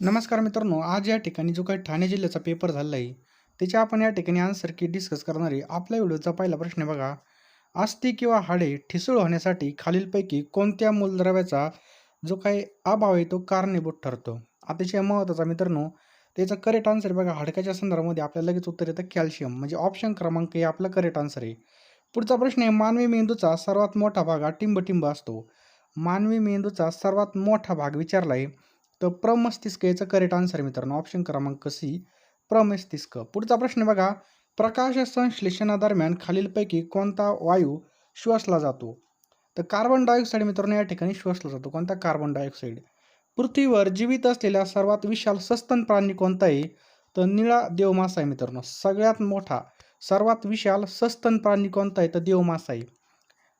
नमस्कार मित्रांनो आज या ठिकाणी जो काही ठाणे जिल्ह्याचा पेपर झालेला आहे त्याच्या आपण या ठिकाणी आन्सर की डिस्कस करणार आहे. आपल्या व्हिडिओचा पहिला प्रश्न आहे बघा. अस्थि किंवा हाडे ठिसूळ होण्यासाठी खालीलपैकी कोणत्या मूलद्रव्याचा जो काही अभाव आहे तो कारणीभूत ठरतो? अतिशय महत्त्वाचा मित्रांनो त्याचं करेक्ट आन्सर बघा. हाडक्याच्या संदर्भामध्ये आपल्याला लगेच उत्तर येतं कॅल्शियम म्हणजे ऑप्शन क्रमांक हे आपलं करेक्ट आन्सर आहे. पुढचा प्रश्न आहे मानवी मेंदूचा सर्वात मोठा भाग हा टिंबटिंब असतो. मानवी मेंदूचा सर्वात मोठा भाग विचारला आहे तर प्रमस्तिष्क याचं करेक्ट आन्सर मित्रांनो. ऑप्शन क्रमांक सी प्रमस्तिष्क पुढचा प्रश्न बघा. प्रकाश संश्लेषणादरम्यान खालीलपैकी कोणता वायू श्वसला जातो? तर कार्बन डायऑक्साईड मित्रांनो या ठिकाणी श्वसला जातो. कोणता? कार्बन डायऑक्साईड पृथ्वीवर जीवित असलेला सर्वात विशाल सस्तन प्राणी कोणता आहे तर निळा देवमासा आहे मित्रांनो. सगळ्यात मोठा सर्वात विशाल सस्तन प्राणी कोणता आहे तर देवमासा आहे.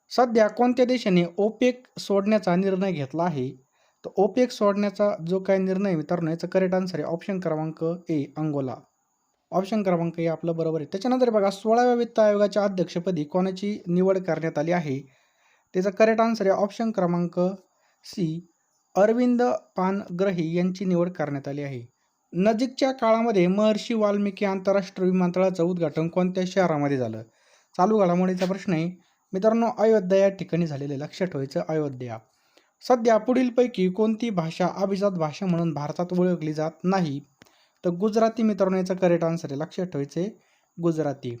सध्या कोणत्या देशाने ओपेक सोडण्याचा निर्णय घेतला आहे? तर ओपेक सोडण्याचा जो काय निर्णय मित्रांनो याचा करेक्ट आन्सर आहे ऑप्शन क्रमांक ए अंगोला. ऑप्शन क्रमांक ए आपलं बरोबर आहे. त्याच्यानंतर बघा सोळाव्या वित्त आयोगाच्या अध्यक्षपदी कोणाची निवड करण्यात आली आहे? त्याचा करेक्ट आन्सर आहे ऑप्शन क्रमांक सी अरविंद पानग्रही यांची निवड करण्यात आली आहे. नजीकच्या काळामध्ये महर्षी वाल्मिकी आंतरराष्ट्रीय विमानतळाचं उद्घाटन कोणत्या शहरामध्ये झालं? चालू घडामोडीचा प्रश्न आहे. मित्रांनो अयोध्या या ठिकाणी झालेलं आहे. लक्षात ठेवायचं अयोध्या. सध्या पुढीलपैकी कोणती भाषा अभिजात भाषा म्हणून भारतात ओळखली जात नाही? तर गुजराती मित्रांनो याचा करेक्ट आन्सर आहे. लक्षात ठेवायचे गुजराती.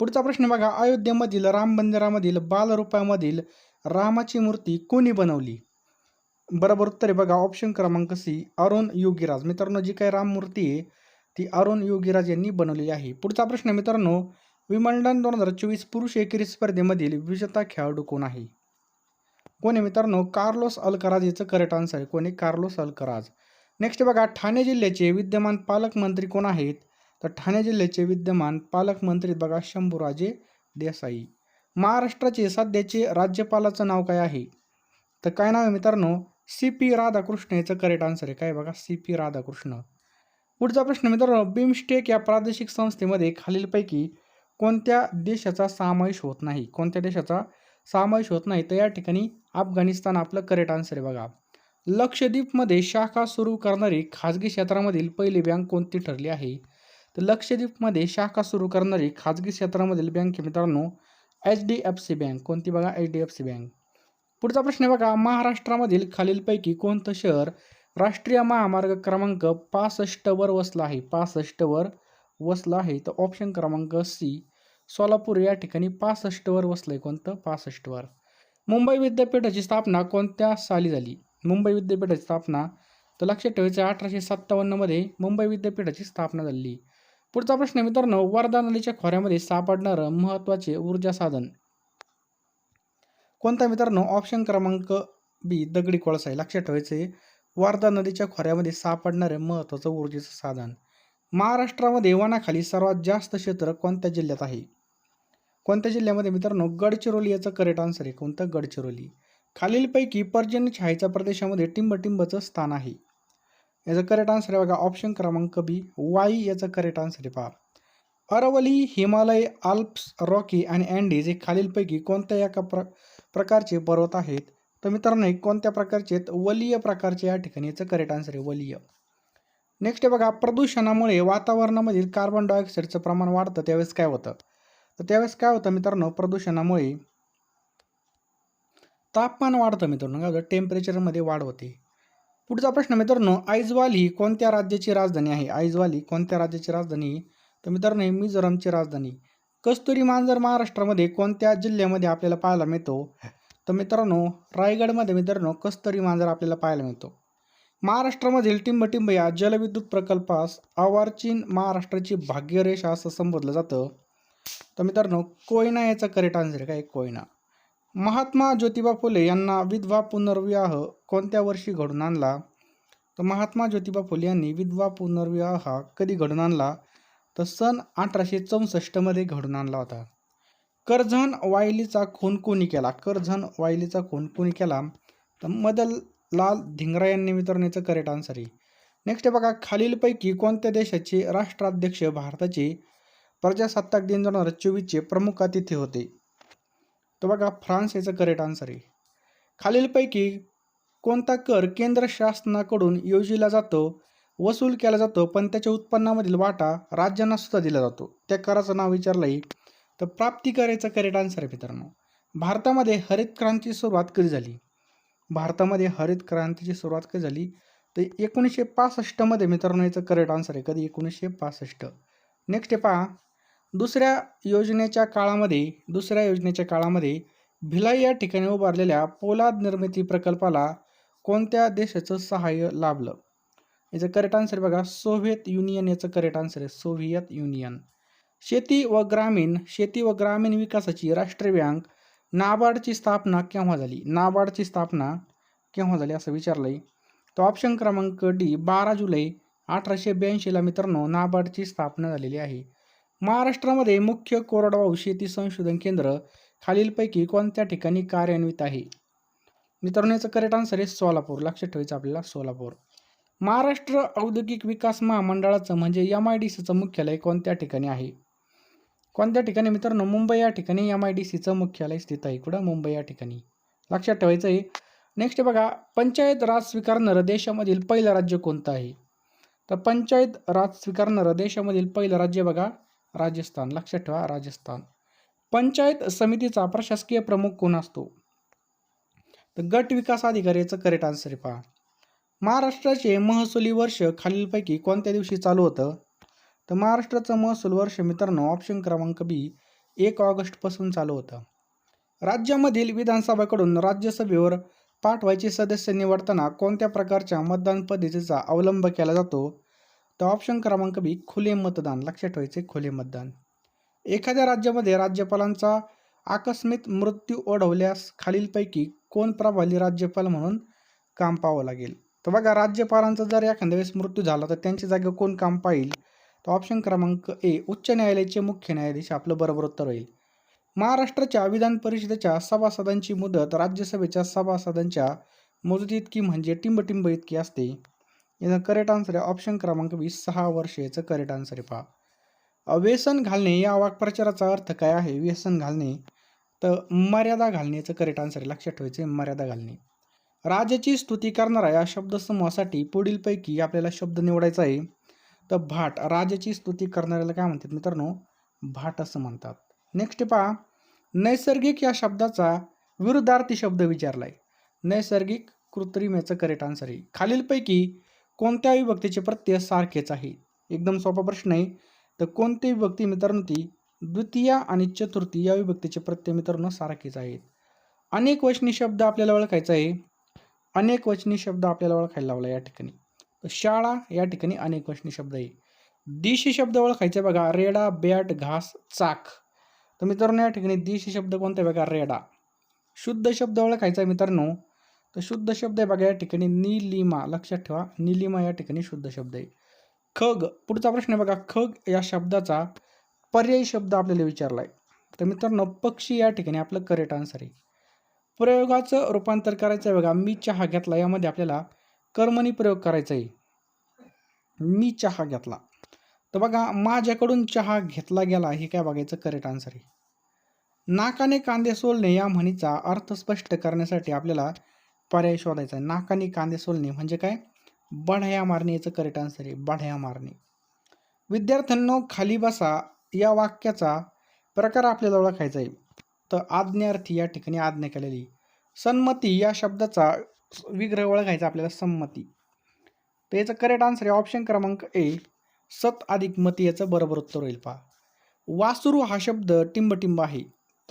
पुढचा प्रश्न बघा. अयोध्येमधील राम मंदिरामधील बालरूपामधील रामाची मूर्ती कोणी बनवली? बरोबर उत्तर आहे बघा. ऑप्शन क्रमांक सी अरुण योगीराज. मित्रांनो जी काही राम मूर्ती आहे ती अरुण योगीराज यांनी बनवलेली आहे. पुढचा प्रश्न मित्रांनो विमल्डन दोन हजार चोवीस पुरुष एकेरी स्पर्धेमधील विजेता खेळाडू कोण आहे? कोणी मित्रांनो कार्लोस अलकराज याचं करेक्ट आन्सर आहे. कोणी? Carlos Alcaraz. नेक्स्ट बघा ठाणे जिल्ह्याचे विद्यमान पालकमंत्री कोण आहेत? तर ठाणे जिल्ह्याचे विद्यमान पालकमंत्री बघा शंभूराजे देसाई. महाराष्ट्राचे सध्याचे राज्यपालाचं नाव काय आहे? तर काय नाव आहे मित्रांनो? सी पी राधाकृष्ण याचं करेक्ट आन्सर आहे. काय बघा सी पी राधाकृष्ण. पुढचा प्रश्न मित्रांनो बिमस्टेक या प्रादेशिक संस्थेमध्ये खालीलपैकी कोणत्या देशाचा समावेश होत नाही? कोणत्या देशाचा? समावेश होत नाही. तर या ठिकाणी अफगाणिस्तान आपलं करेक्ट आन्सर आहे बघा. लक्षद्वीपमध्ये शाखा सुरू करणारी खाजगी क्षेत्रामधील पहिली बँक कोणती ठरली आहे? तर लक्षद्वीपमध्ये शाखा सुरू करणारी खाजगी क्षेत्रामधील बँक मित्रांनो H D F C bank कोणती बघा? H D F C bank पुढचा प्रश्न आहे बघा महाराष्ट्रामधील खालीलपैकी कोणतं शहर राष्ट्रीय महामार्ग क्रमांक पासष्टवर वसला आहे? पासष्टवर वसलं आहे. तर ऑप्शन क्रमांक सी. सोलापूर या ठिकाणी पासष्टवर वसलं आहे कोणतं? पासष्टवर मुंबई विद्यापीठाची स्थापना कोणत्या साली झाली? मुंबई विद्यापीठाची स्थापना तर लक्षात ठेवायचं अठराशे सत्तावन्नमध्ये मुंबई विद्यापीठाची स्थापना झाली. पुढचा प्रश्न मित्रांनो वर्धा नदीच्या खोऱ्यामध्ये सापडणारं महत्त्वाचे ऊर्जा साधन. कोणता मित्रांनो? ऑप्शन क्रमांक बी दगडी कोळसा आहे. लक्षात ठेवायचे वारदा नदीच्या खोऱ्यामध्ये सापडणारे महत्त्वाचं ऊर्जेचं साधन. महाराष्ट्रामध्ये वनाखाली सर्वात जास्त क्षेत्र कोणत्या जिल्ह्यात आहे? कोणत्या जिल्ह्यामध्ये? मित्रांनो गडचिरोली याचं करेक्ट आन्सर आहे. कोणतं? गडचिरोली. खालीलपैकी पर्जन्य छायेच्या प्रदेशामध्ये टिंबटिंबचं स्थान आहे. याचं करेक्ट आन्सर आहे बघा ऑप्शन क्रमांक बी वाई याचं करेक्ट आन्सर आहे पहा. अरवली हिमालय आल्प्स रॉकी आणि अँडीज हे खालीलपैकी कोणत्या एका प्र प्रकारचे पर्वत आहेत? तर मित्रांनो कोणत्या प्रकारचे आहेत? वलीय प्रकारचे या ठिकाणी याचं करेक्ट आन्सर आहे वलीय. नेक्स्ट आहे बघा प्रदूषणामुळे वातावरणामधील कार्बन डायऑक्साईडचं प्रमाण वाढतं त्यावेळेस काय होतं? तर त्यावेळेस काय होतं मित्रांनो प्रदूषणामुळे तापमान वाढतं मित्रांनो काय होतं टेम्परेचरमध्ये वाढ होते. पुढचा प्रश्न मित्रांनो आयजवाल ही कोणत्या राज्याची राजधानी आहे? आयजवाल ही कोणत्या राज्याची राजधानी? तर मित्रांनो ही मिझोरमची राजधानी. कस्तुरी मांजर महाराष्ट्रामध्ये कोणत्या जिल्ह्यामध्ये आपल्याला पाहायला मिळतो? तर मित्रांनो रायगडमध्ये मित्रांनो कस्तुरी मांजर आपल्याला पाहायला मिळतो. महाराष्ट्रामधील टिंबटिंब या जलविद्युत प्रकल्पास आवारचीन महाराष्ट्राची भाग्यरेषा असं संबोधलं जातं. तर मित्रांनो कोयना याचा करेक्ट आन्सर आहे काय कोयना. महात्मा ज्योतिबा फुले यांना विधवा पुनर्विवाह कोणत्या वर्षी घडून आणला? तर महात्मा ज्योतिबा फुले यांनी विधवा पुनर्विवाह हा कधी घडून आणला? तर सन अठराशे चौसष्टमध्ये घडून आणला होता. कर्झन वायलीचा खून कोणी केला? कर्झन वायलीचा खून कोणी केला? तर मदनलाल धिंगरा यांनी मित्रांनो याचं करेक्ट आन्सर आहे. नेक्स्ट बघा खालीलपैकी कोणत्या देशाचे राष्ट्राध्यक्ष भारताचे प्रजासत्ताक दिन दोन हजार चोवीसचे प्रमुख अतिथी होते. तर बघा फ्रान्स याचं करेक्ट आन्सर आहे. खालीलपैकी कोणता कर केंद्र शासनाकडून योजिला जातो वसूल केला जातो पण त्याच्या उत्पन्नामधील वाटा राज्यांना सुद्धा दिला जातो? त्या कराचं नाव विचारलं आहे तर प्राप्तिकर करायचं करेक्ट आन्सर आहे मित्रांनो. भारतामध्ये हरित क्रांतीची सुरुवात कधी झाली? भारतामध्ये हरित क्रांतीची सुरुवात कधी झाली? तर एकोणीसशे पासष्टमध्ये मित्रांनो याचं करेक्ट आन्सर आहे. कधी? एकोणीसशे पासष्ट. नेक्स्ट आहे पहा. दुसऱ्या योजनेच्या काळामध्ये दुसऱ्या योजनेच्या काळामध्ये भिलाई या ठिकाणी उभारलेल्या पोलाद निर्मिती प्रकल्पाला कोणत्या देशाचं सहाय्य लाभलं? याचं करेक्ट आन्सर बघा सोव्हिएत युनियन याचं करेक्ट आन्सर आहे सोव्हिएत युनियन. शेती व ग्रामीण शेती व ग्रामीण विकासाची राष्ट्रीय बँक नाबार्डची स्थापना केव्हा झाली? नाबार्डची स्थापना केव्हा झाली असं विचारलं आहे तो ऑप्शन क्रमांक डी बारा जुलै अठराशे ब्याऐंशीला मित्रांनो नाबार्डची स्थापना झालेली आहे. महाराष्ट्रामध्ये मुख्य कोरडवाहू शेती संशोधन केंद्र खालीलपैकी कोणत्या ठिकाणी कार्यान्वित आहे? मित्रांनो याचं करेक्ट आन्सर आहे सोलापूर. लक्षात ठेवायचं आपल्याला सोलापूर. महाराष्ट्र औद्योगिक विकास महामंडळाचं म्हणजे एम आय डी सीचं मुख्यालय कोणत्या ठिकाणी आहे? कोणत्या ठिकाणी? मित्रांनो मुंबई या ठिकाणी एम आय डी सीचं मुख्यालय स्थित आहे. कुठं? मुंबई या ठिकाणी. लक्षात ठेवायचं आहे. नेक्स्ट बघा पंचायत राज स्वीकारणारं देशामधील पहिलं राज्य कोणतं आहे? तर पंचायत राज स्वीकारणारं देशामधील पहिलं राज्य बघा. राजस्थान. लक्षात ठेवा राजस्थान. पंचायत समितीचा प्रशासकीय प्रमुख कोण असतो? तर गट विकास अधिकाऱ्याचं करेक्ट आन्सर पहा. महाराष्ट्राचे महसुली वर्ष खालीलपैकी कोणत्या दिवशी चालू होतं? तर महाराष्ट्राचं महसूल वर्ष मित्रांनो ऑप्शन क्रमांक बी एक ऑगस्टपासून चालू होतं. राज्यामधील विधानसभेकडून राज्यसभेवर पाठवायचे सदस्य निवडताना कोणत्या प्रकारच्या मतदान पद्धतीचा अवलंब केला जातो? तर ऑप्शन क्रमांक बी खुले मतदान. लक्षात ठेवायचे खुले मतदान. एखाद्या राज्यामध्ये राज्यपालांचा आकस्मिक मृत्यू ओढवल्यास खालीलपैकी कोण प्रभावी राज्यपाल म्हणून काम पाहावं लागेल? तर बघा राज्यपालांचा जर एखाद्या वेळेस मृत्यू झाला तर त्यांच्या जागेवर कोण काम पाहिल? तर ऑप्शन क्रमांक ए उच्च न्यायालयाचे मुख्य न्यायाधीश आपलं बरोबर उत्तर होईल. महाराष्ट्राच्या विधान परिषदेच्या सभासदांची मुदत राज्यसभेच्या सभासदांच्या मुदतीतकी म्हणजे टिंबटिंब इतकी असते. याचा करेक्ट आन्सर आहे. ऑप्शन क्रमांक वीस सहा वर्ष याचं करेक्ट आन्सर आहे पहा. व्यसन घालणे या वाक्प्रचाराचा अर्थ काय आहे? व्यसन घालणे. तर मर्यादा घालणे याचं करेक्ट आन्सर आहे. लक्षात ठेवायचे मर्यादा घालणे. राजाची स्तुती करणारा या शब्दसमूहासाठी पुढीलपैकी आपल्याला शब्द निवडायचा आहे. तर भाट राजाची स्तुती करणाऱ्याला काय म्हणतात मित्रांनो? भाट असं म्हणतात. नेक्स्ट पहा. नैसर्गिक या शब्दाचा विरुद्धार्थी शब्द विचारला आहे नैसर्गिक कृत्रिम याचं करेक्ट आन्सर आहे. खालीलपैकी कोणत्या विभक्तीचे प्रत्यय सारखेच आहे. एकदम सोपा प्रश्न आहे. तर कोणती विभक्ती मित्रांनो ती द्वितीय आणि चतुर्थी या विभक्तीचे प्रत्यय मित्रांनो सारखेच आहेत. अनेक वचनी शब्द आपल्याला ओळखायचा आहे. अनेक वचनी शब्द आपल्याला ओळखायला लावला या ठिकाणी. शाळा या ठिकाणी अनेक वचनी शब्द आहे. दिशी शब्द ओळखायचे बघा. रेडा बॅट घास चाक. तर मित्रांनो या ठिकाणी दिशी शब्द कोणता बघा? रेडा. शुद्ध शब्द ओळखायचा आहे मित्रांनो. तर शुद्ध शब्द आहे बघा या ठिकाणी. निलिमा. लक्षात ठेवा. निलिमा या ठिकाणी शुद्ध शब्द आहे. खग. पुढचा प्रश्न आहे बघा. खग या शब्दाचा पर्यायी शब्द आपल्याला विचारला आहे तर मित्रांनो पक्षी या ठिकाणी आपलं करेक्ट आन्सर आहे. प्रयोगाचं रूपांतर करायचं आहे बघा. मी चहा घेतला. यामध्ये आपल्याला कर्मणी प्रयोग करायचा आहे. मी चहा घेतला. तर बघा माझ्याकडून चहा घेतला गेला. हे काय बघायचं? करेक्ट आन्सर आहे. नाकाने कांदे सोलणे या म्हणीचा अर्थ स्पष्ट करण्यासाठी आपल्याला पर्याय शोधायचा. आहे नाकाने कांदे सोलणे म्हणजे काय? बढया मारणे याचं करेक्ट आन्सर आहे. बढया मारणे. विद्यार्थ्यांनो खाली बसा. या वाक्याचा प्रकार आपल्याला ओळखायचा आहे. तर आज्ञार्थी या ठिकाणी आज्ञा केलेली. संमती या शब्दाचा विग्रह ओळखायचा आपल्याला संमती. तर याचं करेक्ट आन्सर आहे. ऑप्शन क्रमांक ए सत अधिक मती याचं बरोबर उत्तर होईल पहा. वासुरू हा शब्द टिंबटिंब आहे.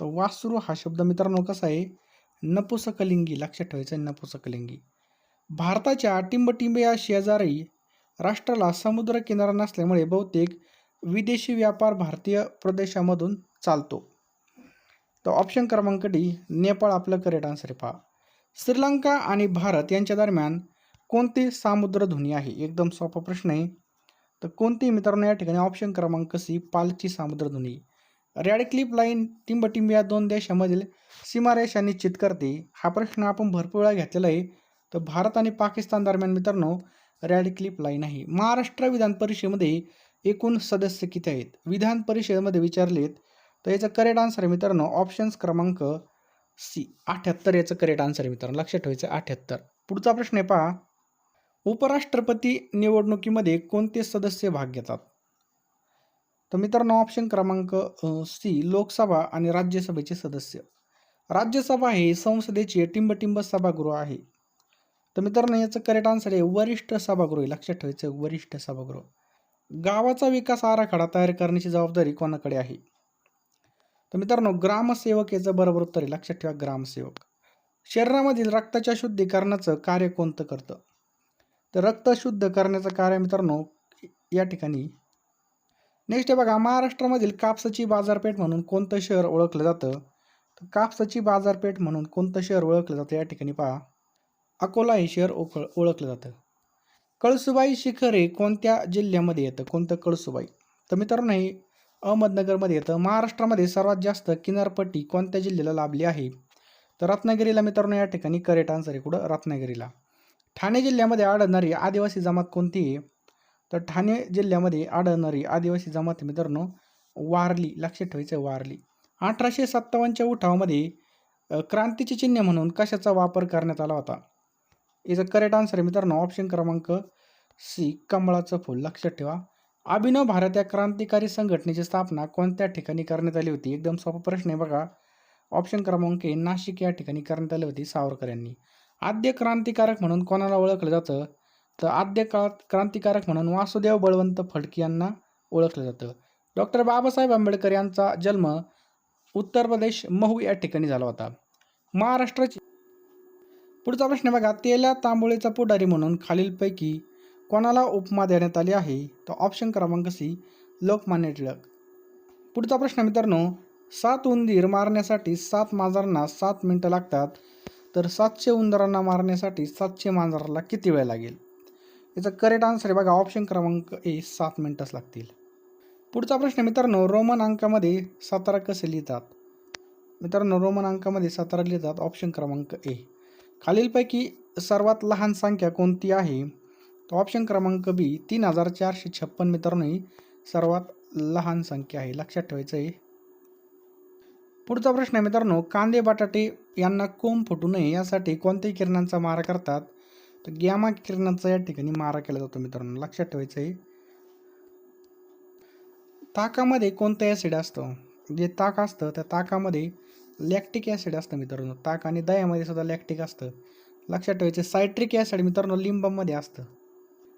तर वासुरू हा शब्द मित्रांनो कसा आहे? नपुसकलिंगी लक्षात ठेवायचं आहे नपुसकलिंगी. भारताच्या टिंबटिंब या शेजारी राष्ट्राला समुद्र किनारा नसल्यामुळे बहुतेक विदेशी व्यापार भारतीय प्रदेशामधून चालतो. तर ऑप्शन क्रमांक डी नेपाळ आपलं करेक्ट आन्सर आहे पहा. श्रीलंका आणि भारत यांच्या दरम्यान कोणती सामुद्रधुनी आहे? एकदम सोपा प्रश्न आहे. तर कोणती मित्रांनो या ठिकाणी ऑप्शन क्रमांक सी पालची सामुद्रधुनी. रॅड क्लिप लाईन टिंबटिंब या दोन देशामधील सीमारेषा निश्चित करते. हा प्रश्न आपण भरपूर वेळा घेतलेला आहे. तर भारत आणि पाकिस्तान दरम्यान मित्रांनो रॅड क्लिप लाईन आहे. महाराष्ट्र विधान परिषदेमध्ये एकूण सदस्य किती आहेत? विधान परिषदेमध्ये विचारलेत तर याचं करेक्ट आन्सर आहे मित्रांनो ऑप्शन्स क्रमांक सी. अठ्याहत्तर याचं करेक्ट आन्सर आहे मित्रांनो. लक्षात ठेवायचं अठ्याहत्तर. पुढचा प्रश्न आहे पहा. उपराष्ट्रपती निवडणुकीमध्ये कोणते सदस्य भाग घेतात? तर मित्रांनो ऑप्शन क्रमांक सी लोकसभा आणि राज्यसभेचे सदस्य. राज्यसभा हे संसदेचे टिंबटिंब सभागृह आहे. तर मित्रांनो याचं करेक्ट आन्सर आहे वरिष्ठ सभागृह लक्षात ठेवायचं वरिष्ठ सभागृह. गावाचा विकास आराखडा तयार करण्याची जबाबदारी कोणाकडे आहे? तर मित्रांनो ग्रामसेवक याचं बरोबर उत्तर आहे. लक्षात ठेवा ग्रामसेवक. शरीरामधील रक्ताच्या शुद्धीकरणाचं कार्य कोणतं करतं? तर रक्त शुद्ध करण्याचं कार्य मित्रांनो या ठिकाणी नेक्स्ट आहे बघा महाराष्ट्रामधील कापसाची बाजारपेठ म्हणून कोणतं शहर ओळखलं जातं? तर कापसाची बाजारपेठ म्हणून कोणतं शहर ओळखलं जातं? या ठिकाणी पहा. अकोला हे शहर ओळख ओळखलं जातं. कळसुबाई शिखर हे कोणत्या जिल्ह्यामध्ये येतं? कोणतं कळसुबाई? तर मित्रांनो हे अहमदनगरमध्ये येतं. महाराष्ट्रामध्ये सर्वात जास्त किनारपट्टी कोणत्या जिल्ह्याला लाभली आहे? तर रत्नागिरीला मित्रांनो या ठिकाणी करेक्ट आन्सर आहे कुठं? रत्नागिरीला. ठाणे जिल्ह्यामध्ये आढळणारी आदिवासी जमात कोणती आहे? तर ठाणे जिल्ह्यामध्ये आढळणारी आदिवासी जमात मित्रांनो वारली लक्षात ठेवायचं वारली. अठराशे सत्तावन्नच्या उठावामध्ये क्रांतीचे चिन्ह म्हणून कशाचा वापर करण्यात आला होता? याचं करेक्ट आन्सर आहे मित्रांनो ऑप्शन क्रमांक सी कमळाचं फूल. लक्षात ठेवा. अभिनव भारत या क्रांतिकारी संघटनेची स्थापना कोणत्या ठिकाणी करण्यात आली होती? एकदम सोपा प्रश्न आहे बघा. ऑप्शन क्रमांक ए नाशिक या ठिकाणी करण्यात आली होती सावरकर यांनी. आद्य क्रांतिकारक म्हणून कोणाला ओळखलं जातं? तर आद्य काळात क्रांतिकारक म्हणून वासुदेव बळवंत फडके यांना ओळखलं जातं. डॉक्टर बाबासाहेब आंबेडकर यांचा जन्म उत्तर प्रदेश महू या ठिकाणी झाला होता. महाराष्ट्राची पुढचा प्रश्न बघा तेल्या तांबोळीचा पुढारी म्हणून खालीलपैकी कोणाला उपमा देण्यात आली आहे? तर ऑप्शन क्रमांक सी लोकमान्य टिळक. पुढचा प्रश्न मित्रांनो सात उंदीर मारण्यासाठी सात मांजरांना सात मिनटं लागतात. तर सातशे उंदरांना मारण्यासाठी सातशे मांजराला किती वेळ लागेल? याचा करेक्ट आन्सर आहे. बघा ऑप्शन क्रमांक ए सात मिनटंच लागतील. पुढचा प्रश्न मित्रांनो रोमन अंकामध्ये सतरा कसे लिहितात? मित्रांनो रोमन अंकामध्ये सतरा लिहितात ऑप्शन क्रमांक ए खालीलपैकी सर्वात लहान संख्या कोणती आहे? तर ऑप्शन क्रमांक बी तीन हजार चारशे छप्पन मित्रांनो ही सर्वात लहान संख्या आहे. लक्षात ठेवायचं आहे. पुढचा प्रश्न आहे मित्रांनो कांदे बटाटे यांना कोंब फुटू नये यासाठी कोणत्याही किरणांचा मारा करतात? तर गॅमा किरणांचा या ठिकाणी मारा केला जातो मित्रांनो. लक्षात ठेवायचं आहे. ताकामध्ये कोणतं ॲसिड असतं? जे ताक असतं त्या ताकामध्ये लॅक्टिक ॲसिड असतं मित्रांनो. ताक आणि दह्यामध्ये सुद्धा लॅक्टिक असतं. लक्षात ठेवायचं सायट्रिक ॲसिड मित्रांनो लिंबामध्ये असतं.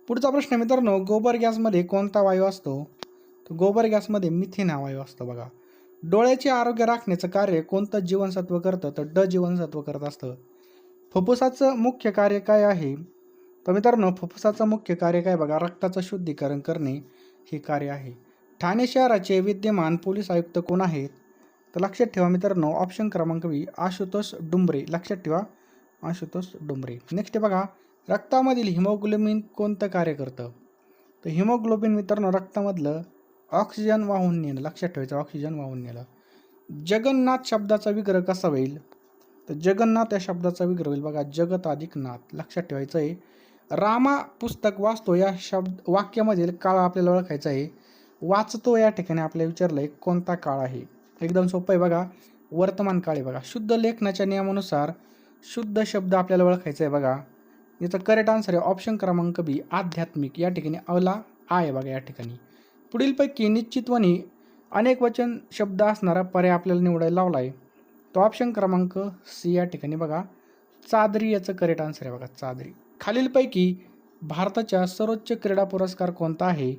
पुढचा प्रश्न आहे मित्रांनो गोबर गॅसमध्ये कोणता वायू असतो? तर गोबर गॅसमध्ये मिथेन हा वायू असतो बघा. डोळ्याचे आरोग्य राखण्याचं कार्य कोणतं जीवनसत्व करतं? तर ड जीवनसत्व करत असतं. फुफ्फुसाचं मुख्य कार्य काय आहे? तर मित्रांनो फुफ्फुसाचं मुख्य कार्य काय बघा? रक्ताचं शुद्धीकरण करणे हे कार्य आहे. ठाणे शहराचे विद्यमान पोलीस आयुक्त कोण आहेत? तर लक्षात ठेवा मित्रांनो ऑप्शन क्रमांक बी आशुतोष डुंबरे. लक्षात ठेवा आशुतोष डुंबरे. नेक्स्ट बघा रक्तामधील हिमोग्लोबिन कोणतं कार्य करतं? तर हिमोग्लोबिन मित्रांनो रक्तामधलं ऑक्सिजन वाहून नेणं. लक्षात ठेवायचं ऑक्सिजन वाहून नेलं जगन्नाथ शब्दाचा विग्रह कसा होईल? तर जगन्नाथ या शब्दाचा विग्रह होईल. बघा जगत अधिक नाथ लक्षात ठेवायचं आहे. रामा पुस्तक वाचतो या शब्द वाक्यामधील काळ आपल्याला ओळखायचा आहे. वाचतो या ठिकाणी आपल्याला विचारलं आहे कोणता काळ आहे? एकदम सोपं आहे बघा. वर्तमान काळ आहे बघा. शुद्ध लेखनाच्या नियमानुसार शुद्ध शब्द आपल्याला ओळखायचा आहे बघा. याचं करेक्ट आन्सर आहे ऑप्शन क्रमांक बी आध्यात्मिक. या ठिकाणी अवला आ आहे बघा या ठिकाणी. पुढीलपैकी निश्चितपणे अनेक वचन शब्द असणारा पर्याय आपल्याला निवडायला लावला आहे तो ऑप्शन क्रमांक सी या ठिकाणी बघा. चादरी याचं करेक्ट आन्सर आहे बघा चादरी. खालीलपैकी भारताच्या सर्वोच्च क्रीडा पुरस्कार कोणता आहे?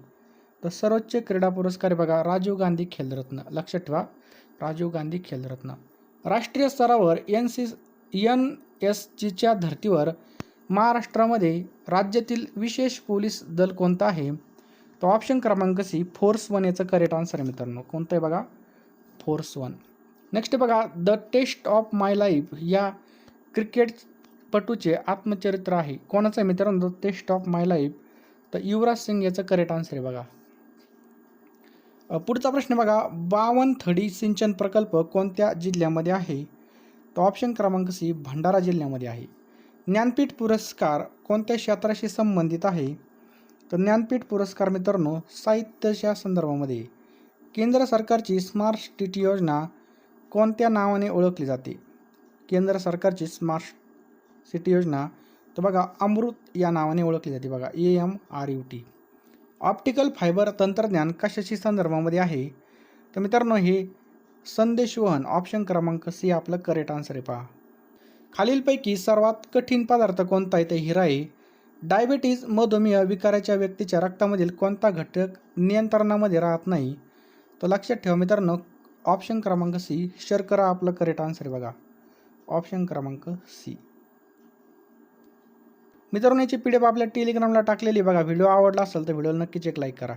तर सर्वोच्च क्रीडा पुरस्कार बघा राजीव गांधी खेलरत्न. लक्षात ठेवा राजीव गांधी खेलरत्न. राष्ट्रीय स्तरावर एन सी एन एस जीच्या धर्तीवर महाराष्ट्रामध्ये राज्यातील विशेष पोलीस दल कोणतं आहे? तो ऑप्शन क्रमांक सी फोर्स वन याचं करेक्ट आन्सर आहे मित्रांनो. कोणतं आहे बघा? फोर्स वन नेक्स्ट बघा The Test of My Life या क्रिकेटपटूचे आत्मचरित्र आहे. कोणाचं आहे मित्रांनो? The Test of My Life तर युवराज सिंग याचं करेक्ट आन्सर आहे बघा. पुढचा प्रश्न बघा बावन थडी सिंचन प्रकल्प कोणत्या जिल्ह्यामध्ये आहे? तो ऑप्शन क्रमांक सी भंडारा जिल्ह्यामध्ये आहे. ज्ञानपीठ पुरस्कार कोणत्या क्षेत्राशी संबंधित आहे? तर ज्ञानपीठ पुरस्कार मित्रांनो साहित्याच्या संदर्भामध्ये. केंद्र सरकारची स्मार्ट सिटी योजना कोणत्या नावाने ओळखली जाते? केंद्र सरकारची स्मार्ट सिटी योजना. तर बघा अमृत या नावाने ओळखली जाते बघा. A M R U T optical fibre तंत्रज्ञान कशाशी संदर्भामध्ये आहे? तर मित्रांनो हे संदेशवहन ऑप्शन क्रमांक सी आपलं करेक्ट आन्सर आहे पहा. खालीलपैकी सर्वात कठीण पदार्थ कोणता आहे? ते हिरा आहे. डायबिटीज मधुमेह विकाराच्या व्यक्तीच्या रक्तामधील कोणता घटक नियंत्रणामध्ये राहत नाही? तर लक्षात ठेवा मित्रांनो ऑप्शन क्रमांक सी. शर्करा आपलं करेक्ट आन्सर आहे बघा. ऑप्शन क्रमांक सी. मित्रांनो याची पी डी एफ आपल्या टेलिग्रामला टाकलेली बघा. व्हिडिओ आवडला असेल तर व्हिडिओला नक्कीच एक लाईक करा.